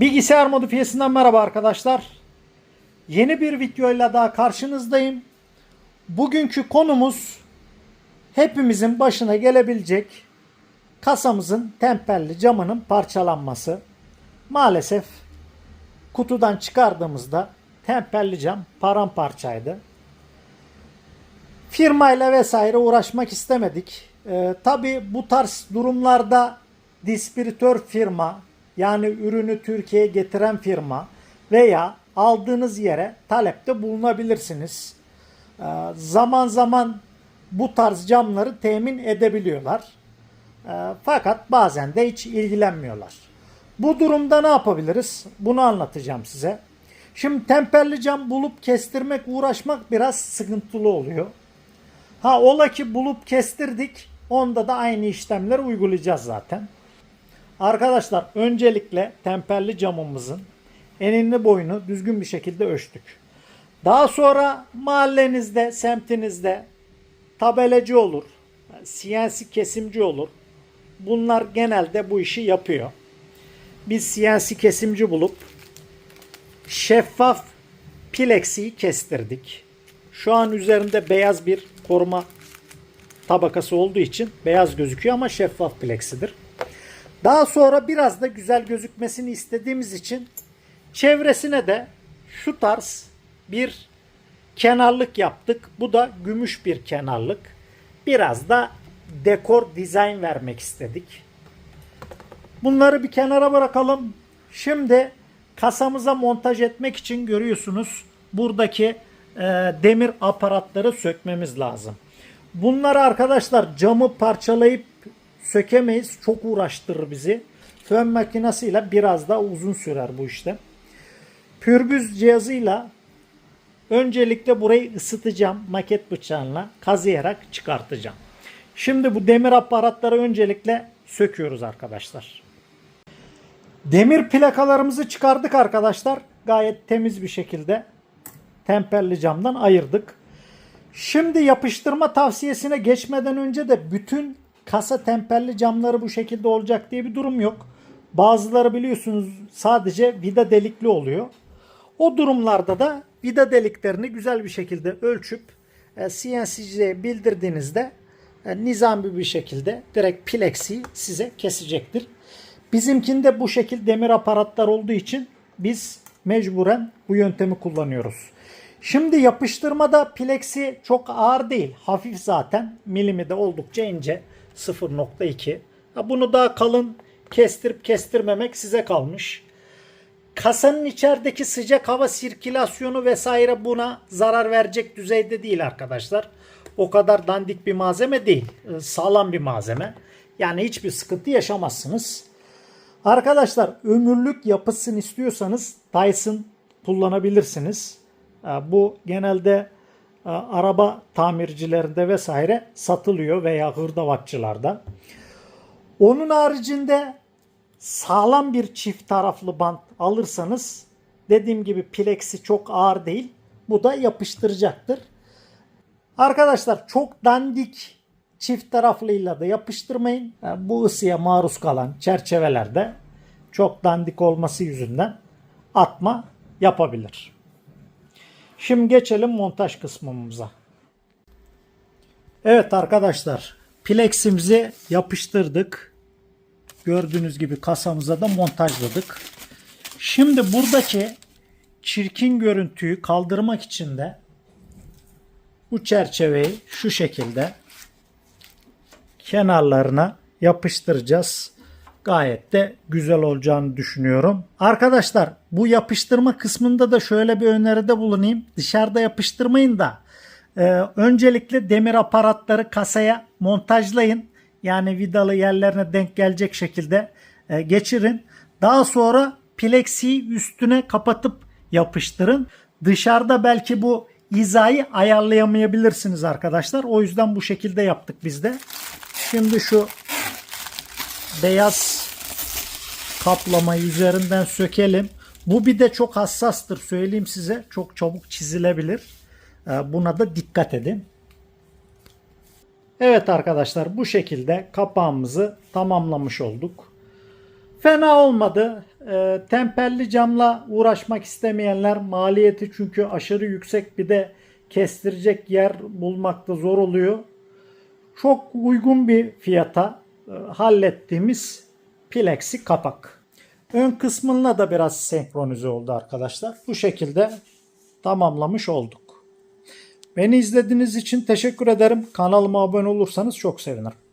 Bilgisayar modifiyesinden merhaba arkadaşlar. Yeni bir videoyla daha karşınızdayım. Bugünkü konumuz hepimizin başına gelebilecek kasamızın temperli camının parçalanması. Maalesef kutudan çıkardığımızda temperli cam paramparçaydı. Firmayla vesaire uğraşmak istemedik. Ee, Tabi bu tarz durumlarda distribütör firma yani ürünü Türkiye'ye getiren firma veya aldığınız yere talepte bulunabilirsiniz. Ee, zaman zaman bu tarz camları temin edebiliyorlar. Ee, fakat bazen de hiç ilgilenmiyorlar. Bu durumda ne yapabiliriz? Bunu anlatacağım size. Şimdi temperli cam bulup kestirmek, uğraşmak biraz sıkıntılı oluyor. Ha ola ki bulup kestirdik. Onda da aynı işlemleri uygulayacağız zaten. Arkadaşlar öncelikle temperli camımızın enini boyunu düzgün bir şekilde ölçtük. Daha sonra mahallenizde, semtinizde tabelacı olur, CNC kesimci olur. Bunlar genelde bu işi yapıyor. Biz CNC kesimci bulup şeffaf pileksiyi kestirdik. Şu an üzerinde beyaz bir koruma tabakası olduğu için beyaz gözüküyor ama şeffaf pleksidir. Daha sonra biraz da güzel gözükmesini istediğimiz için çevresine de şu tarz bir kenarlık yaptık. Bu da gümüş bir kenarlık. Biraz da dekor dizayn vermek istedik. Bunları bir kenara bırakalım. Şimdi kasamıza montaj etmek için görüyorsunuz buradaki e, demir aparatları sökmemiz lazım. Bunları arkadaşlar camı parçalayıp sökemeyiz. Çok uğraştırır bizi. Fön makinesiyle biraz daha uzun sürer bu işlem. Pürbüz cihazıyla öncelikle burayı ısıtacağım maket bıçağıyla kazıyarak çıkartacağım. Şimdi bu demir aparatları öncelikle söküyoruz arkadaşlar. Demir plakalarımızı çıkardık arkadaşlar. Gayet temiz bir şekilde temperli camdan ayırdık. Şimdi yapıştırma tavsiyesine geçmeden önce de bütün kasa temperli camları bu şekilde olacak diye bir durum yok. Bazıları biliyorsunuz sadece vida delikli oluyor. O durumlarda da vida deliklerini güzel bir şekilde ölçüp e, CNC'ye bildirdiğinizde e, nizami bir şekilde direkt plexi size kesecektir. Bizimkinde bu şekilde demir aparatlar olduğu için biz mecburen bu yöntemi kullanıyoruz. Şimdi yapıştırmada plexi çok ağır değil. Hafif zaten. Milimi de oldukça ince. 0.2. Ha, Bunu daha kalın kestirip kestirmemek size kalmış. Kasanın içerideki sıcak hava sirkülasyonu vesaire buna zarar verecek düzeyde değil arkadaşlar. O kadar dandik bir malzeme değil. Ee, Sağlam bir malzeme. Yani hiçbir sıkıntı yaşamazsınız. Arkadaşlar ömürlük yapısını istiyorsanız Dyson kullanabilirsiniz. Ee, Bu genelde e, araba tamircilerinde vesaire satılıyor veya hırdavatçılarda. Onun haricinde sağlam bir çift taraflı bant alırsanız dediğim gibi plexi çok ağır değil. Bu da yapıştıracaktır. Arkadaşlar çok dandik çift taraflıyla da yapıştırmayın. Yani bu ısıya maruz kalan çerçevelerde çok dandik olması yüzünden atma yapabilir. Şimdi geçelim montaj kısmımıza. Evet arkadaşlar pleximizi yapıştırdık. Gördüğünüz gibi kasamıza da montajladık. Şimdi buradaki çirkin görüntüyü kaldırmak için de bu çerçeveyi şu şekilde kenarlarına yapıştıracağız. Gayet de güzel olacağını düşünüyorum. Arkadaşlar bu yapıştırma kısmında da şöyle bir öneride bulunayım. Dışarıda yapıştırmayın da e, öncelikle demir aparatları kasaya montajlayın. Yani vidalı yerlerine denk gelecek şekilde e, geçirin. Daha sonra plexiyi üstüne kapatıp yapıştırın. Dışarıda belki bu hizayı ayarlayamayabilirsiniz arkadaşlar. O yüzden bu şekilde yaptık biz de. Şimdi şu beyaz kaplamayı üzerinden sökelim. Bu bir de çok hassastır söyleyeyim size. Çok çabuk çizilebilir. Ee, Buna da dikkat edin. Evet arkadaşlar bu şekilde kapağımızı tamamlamış olduk. Fena olmadı. Ee, temperli camla uğraşmak istemeyenler maliyeti çünkü aşırı yüksek bir de kestirecek yer bulmakta zor oluyor. Çok uygun bir fiyata e, hallettiğimiz plexi kapak. Ön kısmına da biraz senkronize oldu arkadaşlar. Bu şekilde tamamlamış olduk. Beni izlediğiniz için teşekkür ederim. Kanalıma abone olursanız çok sevinirim.